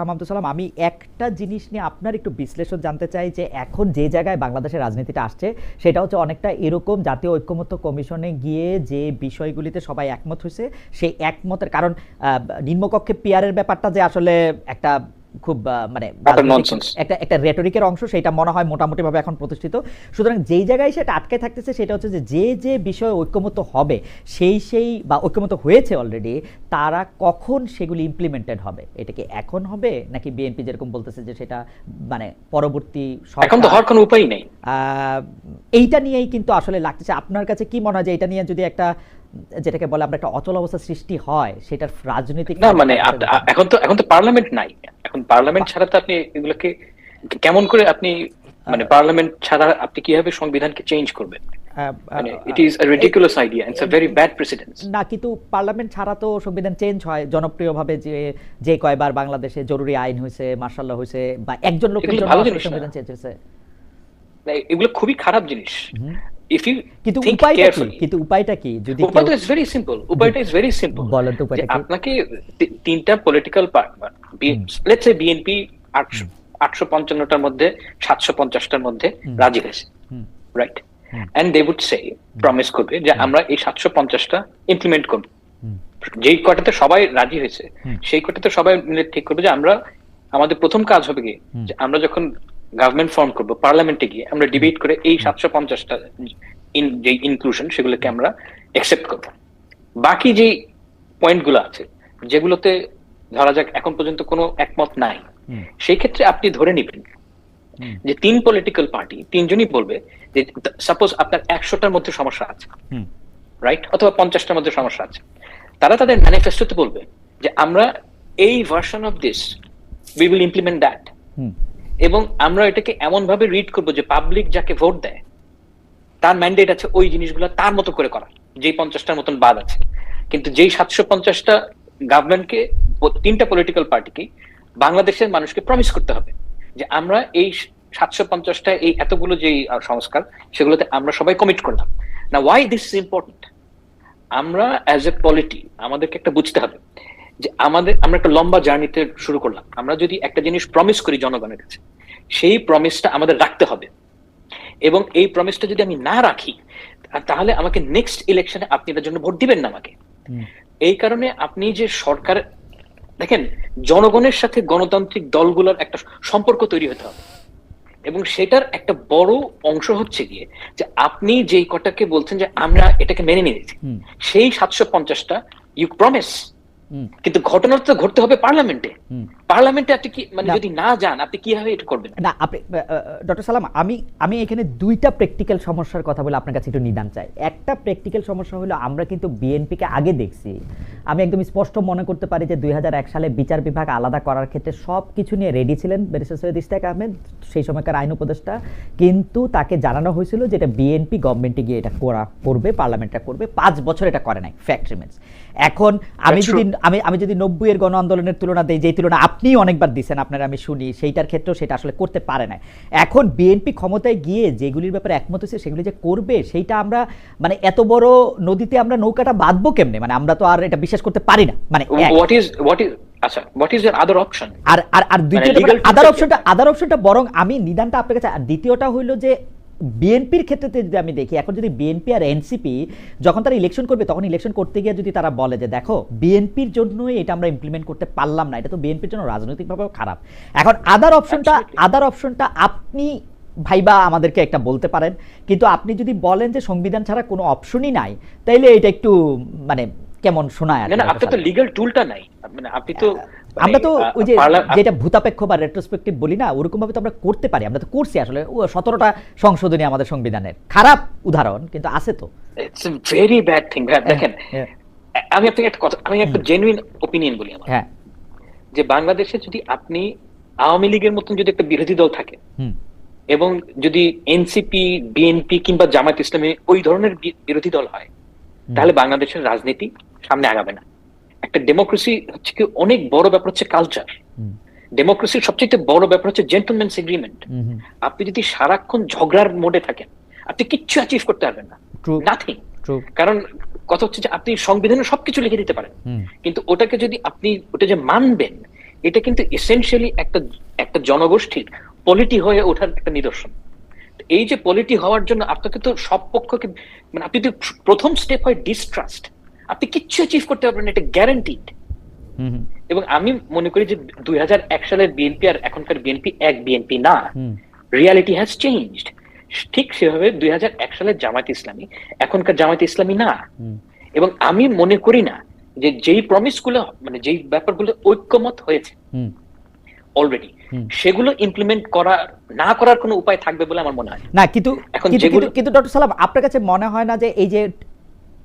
আব্দুল সালাম, আমি একটা জিনিস নিয়ে আপনার একটু বিশ্লেষণ জানতে চাই যে এখন যে জায়গায় বাংলাদেশের রাজনীতিটা আসছে, সেটা হচ্ছে অনেকটা এরকম জাতীয় ঐক্যমত্য কমিশনে গিয়ে যে বিষয়গুলিতে সবাই একমত হয়েছে, সেই একমতের কারণ নিম্নকক্ষে পিয়ারের ব্যাপারটা যে আসলে একটা খুব মানে. একটা একটা রেটরিকের অংশ সেটা মনে হয় মোটামুটিভাবে এখন প্রতিষ্ঠিত। সুতরাং যেই জায়গায় সেটা আটকে থাকতেছে সেটা হচ্ছে যে যে যে বিষয়ে ঐক্যমত্য হবে সেই সেই বা ঐক্যমত্য হয়েছে অলরেডি তারা কখন সেগুলি ইমপ্লিমেন্টেড হবে? এটা কি এখন হবে? নাকি বিএনপি যেরকম বলতেছে যে সেটা মানে পরবর্তী এখন তো হওয়ার কোনো উপায় নেই। আহ, এইটা নিয়েই কিন্তু আসলে লাগতেছে। আপনার কাছে কি মনে হয় যে এটা নিয়ে যদি একটা যেটাকে বলে আমরা একটা অচল অবস্থা সৃষ্টি হয় সেটার রাজনৈতিক না মানে এখন তো এখন তো পার্লামেন্ট নাই। এখন পার্লামেন্ট ছাড়া তো আপনি এগুলোকে কেমন করে আপনি মানে পার্লামেন্ট ছাড়া আপনি কীভাবে সংবিধানকে চেঞ্জ করবেন? মানে আহ, it is ridiculous idea it's a very bad precedence না কিন্তু পার্লামেন্ট ছাড়া তো সংবিধান চেঞ্জ হয় জনপ্রিয়ভাবে যে যে কয়বার বাংলাদেশে জরুরি আইন হয়েছে মার্শাল্লাহ হয়েছে বা একজন লোকের জন্য। সংবিধান চেঞ্জ হয়েছে। এগুলো খুবই খারাপ জিনিস। ইফ ইউ কিন্তু উপায়টা কি? কিন্তু উপায়টা কি? যদি উপায়টা ইজ ভেরি সিম্পল উপায়টা ইজ ভেরি সিম্পল বলেন তো উপায়টা কি? আপনাকে তিনটা পলিটিক্যাল লেটস সে বিএনপি আটশো আটশো পঞ্চান্নটার মধ্যে সাতশো পঞ্চাশটার মধ্যে রাজি হয়েছে। Right and they would say promise করবে যে আমরা এই সাতশো পঞ্চাশটা ইমপ্লিমেন্ট করব। যেই কটাতে সবাই রাজি হয়েছে সেই কটাতে সবাই মিলে ঠিক করবে যে আমরা আমাদের প্রথম কাজ হবে কি? যে আমরা যখন গভর্নমেন্ট ফর্ম করব পার্লামেন্টে গিয়ে আমরা ডিবেট করে এই সাতশো পঞ্চাশটা যে ইনক্লুশন সেগুলোকে আমরা একসেপ্ট করব। বাকি যে পয়েন্টগুলো আছে যেগুলোতে ধরা যাক এখন পর্যন্ত কোনো একমত নাই সেই ক্ষেত্রে আপনি ধরে নেবেন যে তিন পলিটিক্যাল পার্টি তিনজনই বলবে যে সাপোজ আপনার একশোটার মধ্যে সমস্যা আছে রাইট অথবা পঞ্চাশটার মধ্যে সমস্যা আছে। তারা তাদের ম্যানিফেস্টোতে বলবে যে আমরা এই version of this we will implement that এবং আমরা এটাকে এমন ভাবে রিড করব যে পাবলিক যাকে ভোট দেয়, তার ম্যান্ডেট আছে ওই জিনিসগুলো তার মতো করে করা যেই পঞ্চাশটার মতন বাদ আছে। কিন্তু যেই সাতশো পঞ্চাশটা গভর্নমেন্টকে তিনটা পলিটিক্যাল পার্টিকে বাংলাদেশের মানুষকে প্রমিস করতে হবে যে আমরা এই সাতশো পঞ্চাশটা, এই এতগুলো যে সংস্কার, সেগুলোতে আমরা সবাই কমিট করলাম। না ওয়াই দিস ইম্পর্টেন্ট আমরা অ্যাজ এ পলিটি আমাদেরকে একটা বুঝতে হবে। যে আমাদের আমরা একটা লম্বা জার্নিতে শুরু করলাম। আমরা যদি একটা জিনিস প্রমিস করি জনগণের কাছে সেই প্রমিসটা আমাদের রাখতে হবে। এবং এই প্রমিসটা যদি আমি না রাখি তাহলে আমাকে নেক্সট ইলেকশনে আপনি এটার জন্য ভোট দিবেন না আমাকে। এই কারণে আপনি যে সরকার দেখেন জনগণের সাথে গণতান্ত্রিক দলগুলোর একটা সম্পর্ক তৈরি হতে হবে। এবং সেটার একটা বড় অংশ হচ্ছে গিয়ে যে আপনি যেই কটাকে বলছেন যে আমরা এটাকে মেনে নিয়েছি সেই সাতশো পঞ্চাশটা ইউ প্রমিস কিন্তু ঘটনা তো ঘটতে হবে পার্লামেন্টে। পার্লামেন্টে আপনি কি মানে যদি না যান আপনি কীভাবে এটা করবেন? না আপনি ডক্টর সালাম আমি আমি এখানে দুইটা প্র্যাকটিক্যাল সমস্যার কথা বলে আপনার কাছে একটু নিদান চাই। একটা প্র্যাকটিক্যাল সমস্যা হলো আমরা কিন্তু বিএনপিকে আগে দেখছি। আমি একদম স্পষ্ট মনে করতে পারি যে দুই হাজার এক সালে বিচার বিভাগ আলাদা করার ক্ষেত্রে সব কিছু নিয়ে রেডি ছিলেন ব্যারিস্টার সৈয়দ ইস্তাক আহমেদ সেই সময়কার আইন উপদেষ্টা। কিন্তু তাকে জানানো হয়েছিল যে এটা বিএনপি গভর্নমেন্টে গিয়ে এটা করা করবে পার্লামেন্টটা করবে। পাঁচ বছর এটা করে নাই ফ্যাক্ট রিমেন্স এখন আমি যদি আমি আমি যদি নব্বই এর গণ আন্দোলনের তুলনা দিই যে তুলনা আপনি অনেকবার দিচ্ছেন আপনারা আমি শুনি সেইটার ক্ষেত্রেও সেটা আসলে করতে পারে না এখন বিএনপি ক্ষমতায় গিয়ে যেগুলির ব্যাপারে একমত হয়েছে সেগুলি যে করবে সেইটা আমরা মানে এত বড় নদীতে আমরা নৌকাটা বাঁধবো কেমনে? মানে আমরা তো আর এটা বিশ্বাস করতে পারি না। মানে। হোয়াট ইজ হোয়াট ইজ আচ্ছা হোয়াট ইজ আদার অপশন আর আর আর দ্বিতীয়টা আদার অপশনটা আদার অপশনটা বরং আমি নিদানটা আপনার কাছে আর দ্বিতীয়টা হইল যে বিএনপির ক্ষেত্রে যদি আমি দেখি এখন যদি বিএনপি আর এনসিপি যখন তারা ইলেকশন করবে তখন ইলেকশন করতে গিয়ে যদি তারা বলে যে দেখো বিএনপির জন্যই এটা আমরা ইমপ্লিমেন্ট করতে পারলাম না এটা তো বিএনপির জন্য রাজনৈতিকভাবেও খারাপ। এখন আদার অপশনটা আদার অপশনটা আপনি ভাইবা আমাদেরকে একটা বলতে পারেন। কিন্তু আপনি যদি বলেন যে সংবিধান ছাড়া কোনো অপশনই নাই তাইলে এটা একটু মানে কেমন শোনায় আর না কি তো। লিগ্যাল টুলটা নাই। মানে আপনি তো মানে, আমরা তো ওই যে যেটা ভূতাপেক্ষ বা রেট্রোস্পেক্টিভ বলি না ওরকম ভাবে তো আমরা করতে পারি। আমরা তো করছি আসলে। সতেরোটা সংশোধনী আমাদের সংবিধানের। খারাপ উদাহরণ কিন্তু আছে তো। ইটস ভেরি ব্যাড থিং দেখেন হ্যাঁ, আমি আপনাকে একটা কথা আমি একটা জেনুইন ওপিনিয়ন বলি আমার। হ্যাঁ। যে বাংলাদেশে যদি আপনি আওয়ামী লীগের মতন যদি একটা বিরোধী দল থাকে এবং যদি এনসিপি বিএনপি কিংবা জামাত ইসলামী ওই ধরনের বিরোধী দল হয় তাহলে বাংলাদেশের রাজনীতি সামনে আগাবে না। একটা ডেমোক্রেসি হচ্ছে কি অনেক বড় ব্যাপার হচ্ছে কালচার ডেমোক্রেসির সবচেয়ে বড় ব্যাপার হচ্ছে জেন্টলম্যানস এগ্রিমেন্ট আপনি যদি সারাক্ষণ ঝগড়ার মোডে থাকেন আপনি কিচ্ছু অ্যাচিভ করতে পারবেন না। নাথিং কারণ কথা হচ্ছে যে আপনি সংবিধানে সবকিছু লিখে দিতে পারেন। কিন্তু ওটাকে যদি আপনি ওটা যে মানবেন এটা কিন্তু এসেনশিয়ালি একটা একটা জনগোষ্ঠীর পলিটি হয়ে ওঠার একটা নিদর্শন। এই যে পলিটি হওয়ার জন্য আপনাকে তো সব পক্ষকে মানে আপনি তো প্রথম স্টেপ হয় ডিস্ট্রাস্ট আপনি কিচ্ছু অ্যাচিভ করতে পারবেন না এটা গ্যারান্টিড এবং আমি মনে করি যে দুই সালের বিএনপি আর এখনকার বিএনপি এক বিএনপি না। রিয়ালিটি হ্যাজ চেঞ্জড ঠিক সেভাবে দুই হাজার এক সালের জামাত ইসলামী এখনকার জামাত ইসলামী না। এবং আমি মনে করি না যে যেই প্রমিসগুলো মানে যেই ব্যাপারগুলো ঐক্যমত হয়েছে অলরেডি সেগুলো ইমপ্লিমেন্ট করা না করার কোনো উপায় থাকবে বলে আমার মনে হয় না। কিন্তু এখন যেগুলো- কিন্তু- ডক্টর সালাম আপনার কাছে মনে হয় না যে এই যে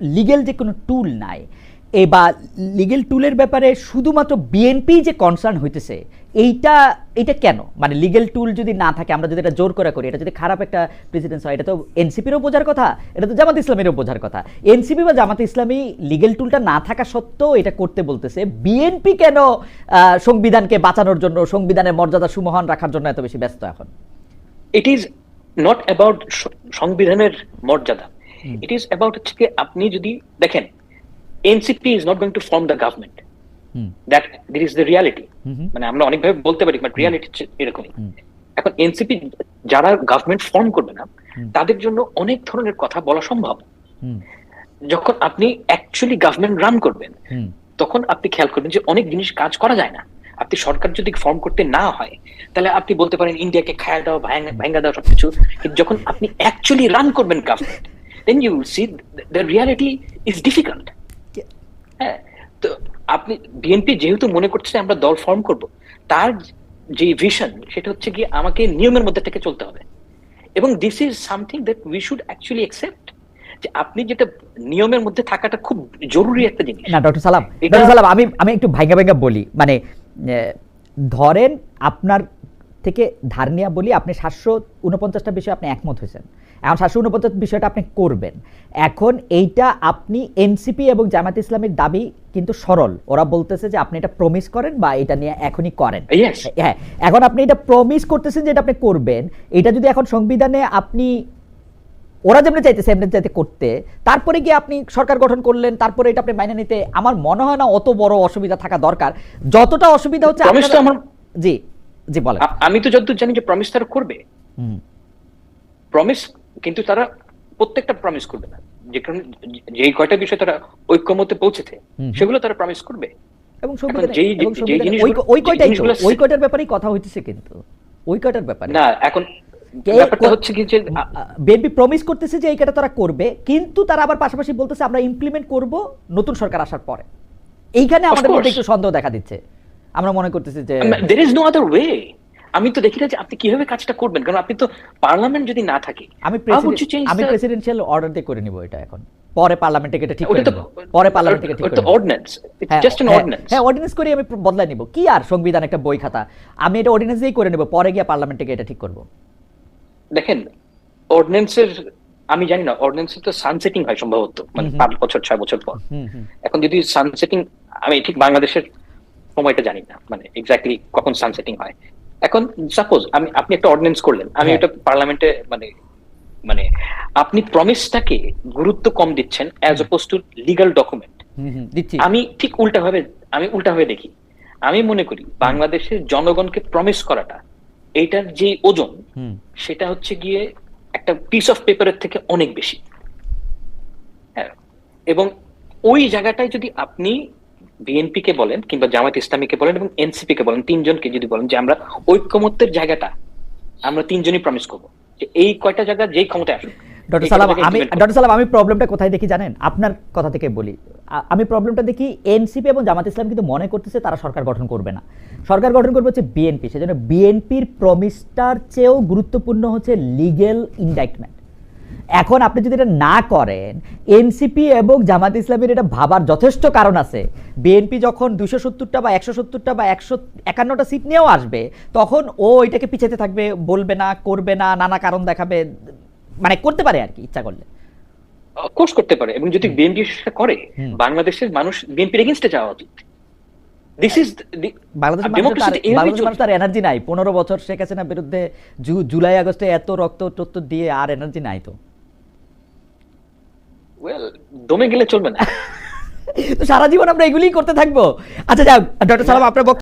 লিগেল যে কোনো টুল নাই এবার বা লিগেল টুলের ব্যাপারে শুধুমাত্র বিএনপি যে কনসার্ন হইতেছে এইটা এটা কেন? মানে লিগেল টুল যদি না থাকে আমরা যদি এটা জোর করে করি এটা যদি খারাপ একটা প্রেসিডেন্স হয় এটা তো এনসিপিরও বোঝার কথা এটা তো জামাত ইসলামেরও বোঝার কথা। এনসিপি বা জামাত ইসলামী লিগেল টুলটা না থাকা সত্ত্বেও এটা করতে বলতেছে বিএনপি কেন সংবিধানকে বাঁচানোর জন্য সংবিধানের মর্যাদা সুমহান রাখার জন্য এত বেশি ব্যস্ত এখন? ইট ইজ নট অ্যাবাউট সংবিধানের মর্যাদা। ইট ইজ অ্যাবাউট হচ্ছে আপনি যদি দেখেন NCP is not going to form the government that that is the reality. মানে আমরা অনেকভাবে বলতে পারি বাট রিয়ালিটি এরকমই। এখন এনসিপি যারা গভর্নমেন্ট ফর্ম করবে না তাদের জন্য অনেক ধরনের কথা বলা সম্ভব। যখন আপনি অ্যাকচুয়ালি গভর্নমেন্ট রান করবেন তখন আপনি খেয়াল করবেন যে অনেক জিনিস কাজ করা যায় না। আপনি সরকার যদি ফর্ম করতে না হয় তাহলে আপনি বলতে পারেন ইন্ডিয়াকে খায়া দাও ভাঙা- ভাঙা দাও সবকিছু। কিন্তু যখন আপনি অ্যাকচুয়ালি রান করবেন government then you see the reality is difficult হ্যাঁ। আপনি বিএনপি যেহেতু মনে করছে আমরা দল ফর্ম করব তার যে ভিশন সেটা হচ্ছে কি আমাকে নিয়মের মধ্যে থেকে চলতে হবে। এবং this is something that we should actually accept যে আপনি যেটা নিয়মের মধ্যে থাকাটা খুব জরুরি একটা জিনিস। না ডক্টর সালাম ডক্টর সালাম আমি আমি একটু ভাঙ্গা ভাঙ্গা বলি মানে ধরেন আপনার থেকে ধার নিয়ে বলি আপনি সাতশো উনপঞ্চাশটা বিষয়ে আপনি একমত হয়েছেন। এখন সাতশো উনপঞ্চাশ বিষয়টা আপনি করবেন। এখন এইটা আপনি এনসিপি এবং জামাত ইসলামের দাবি কিন্তু সরল। ওরা বলতেছে যে আপনি এটা প্রমিস করেন বা এটা নিয়ে এখনই করেন। হ্যাঁ এখন আপনি এটা প্রমিস করতেছেন যে এটা আপনি করবেন। এটা যদি এখন সংবিধানে আপনি ওরা যেমনি চাইতেছে এমনি চাইতে করতে তারপরে গিয়ে আপনি সরকার গঠন করলেন তারপরে এটা আপনি মাইনে নিতে আমার মনে হয় না অত বড় অসুবিধা থাকা দরকার। যতটা অসুবিধা হচ্ছে জি জি বলেন। আমি তো যতদূর জানি যে প্রমিস তারা করবে। হুম, প্রমিস কিন্তু তারা প্রত্যেকটা প্রমিস করবে না। যে যেই কয়টা বিষয় তারা ঐক্যমতে পৌঁছেছে সেগুলো তারা প্রমিস করবে। এবং ওই- কয়টাই ওই কয়টার ব্যাপারেই কথা হইতেছে কিন্তু। ওই কয়টার ব্যাপারে। না এখন ব্যাপারটা হচ্ছে কি যে বিএনপি প্রমিস করতেছে যে এই তারা করবে কিন্তু তারা আবার পাশাপাশি বলতেছে আমরা ইমপ্লিমেন্ট করব নতুন সরকার আসার পরে। এইখানে আমাদের মধ্যে একটু সন্দেহ দেখা দিচ্ছে। আমরা মনে করতেছি যে there is no other way আমি তো দেখি না যে আপনি কীভাবে কাজটা করবেন কারণ আপনি তো পার্লামেন্ট যদি না থাকে আমি আমি প্রেসিডেন্ট অর্ডার দিয়ে করে নিব এটা এখন। পরে পার্লামেন্টে এটা ঠিক করে নিব। পরে পার্লামেন্টে ঠিক করে অর্ডিন্যান্স হ্যাঁ, জাস্ট অ্যান হ্যাঁ, অর্ডিন্যান্স হ্যাঁ অর্ডিন্যান্স করে আমি বদলাই নিব। কি আর সংবিধান একটা বই খাতা? আমি এটা অর্ডিন্যান্স দিয়েই করে নেব পরে গিয়ে পার্লামেন্টে গিয়ে এটা ঠিক করব। দেখেন অর্ডিন্যান্সের আমি জানি না অর্ডিন্যান্সের তো সানসেটিং হয় সম্ভবত মানে। পাঁচ বছর ছয় বছর পর। এখন যদি সানসেটিং আমি ঠিক বাংলাদেশের সময়টা জানি না মানে এক্স্যাক্টলি কখন সানসেটিং হয়। এখন সাপোজ আমি আপনি একটা অর্ডিন্যান্স করলেন আমি হ্যাঁ। এটা পার্লামেন্টে মানে মানে আপনি প্রমিসটাকে গুরুত্ব কম দিচ্ছেন as oppose to legal document আমি ঠিক উল্টা ভাবে আমি উল্টা ভাবে দেখি। আমি মনে করি বাংলাদেশের জনগণকে প্রমিস করাটা এইটার যে ওজন সেটা হচ্ছে গিয়ে একটা পিস অফ পেপারের থেকে অনেক বেশি। হ্যাঁ। এবং ওই জায়গাটায় যদি আপনি বিএনপি কে বলেন কিংবা জামাত ইসলামীকে বলেন এবং এনসিপি কে বলেন তিনজনকে যদি বলেন যে আমরা ঐক্যমত্যের জায়গাটা আমরা তিনজনই প্রমিস করব। যে এই কয়টা জায়গা যেই ক্ষমতায় আসুক ডক্টর সালাম আমি ডক্টর সালাম আমি প্রবলেমটা কোথায় দেখি জানেন? আপনার কথা থেকে বলি। আমি প্রবলেমটা দেখি এনসিপি এবং জামাত ইসলাম কিন্তু মনে করতেছে তারা সরকার গঠন করবে না। সরকার গঠন করবে হচ্ছে বিএনপি সেজন্য বিএনপির প্রমিসটার চেয়েও গুরুত্বপূর্ণ হচ্ছে লিগেল ইন্ডাইটমেন্ট এখন আপনি যদি এটা না করেন এনসিপি এবং জামাত ইসলামের এটা ভাবার যথেষ্ট কারণ আছে। বিএনপি যখন দুশো সত্তরটা বা একশো সত্তরটা বা একশো একান্নটা সিট নিয়েও আসবে তখন ও এটাকে পিছাতে থাকবে বলবে না করবে না নানা কারণ দেখাবে মানে করতে পারে আর কি ইচ্ছা করলে। কোর্স করতে পারে। এবং যদি বিএনপি করে বাংলাদেশের মানুষ বিএনপির এগেনস্টে যাওয়া উচিত। দিস ইজ বাংলাদেশের মানুষের তার- বাংলাদেশের মানুষ তার এনার্জি নাই। পনেরো বছর শেখ হাসিনার বিরুদ্ধে জুলাই আগস্টে এত রক্ত টক্ত দিয়ে আর এনার্জি নাই তো। ওয়েল দমে গেলে চলবে না। তো সারা জীবন আমরা এগুলিই করতে থাকব। আচ্ছা যাক ডক্টর সালাম আপনার বক্তব্য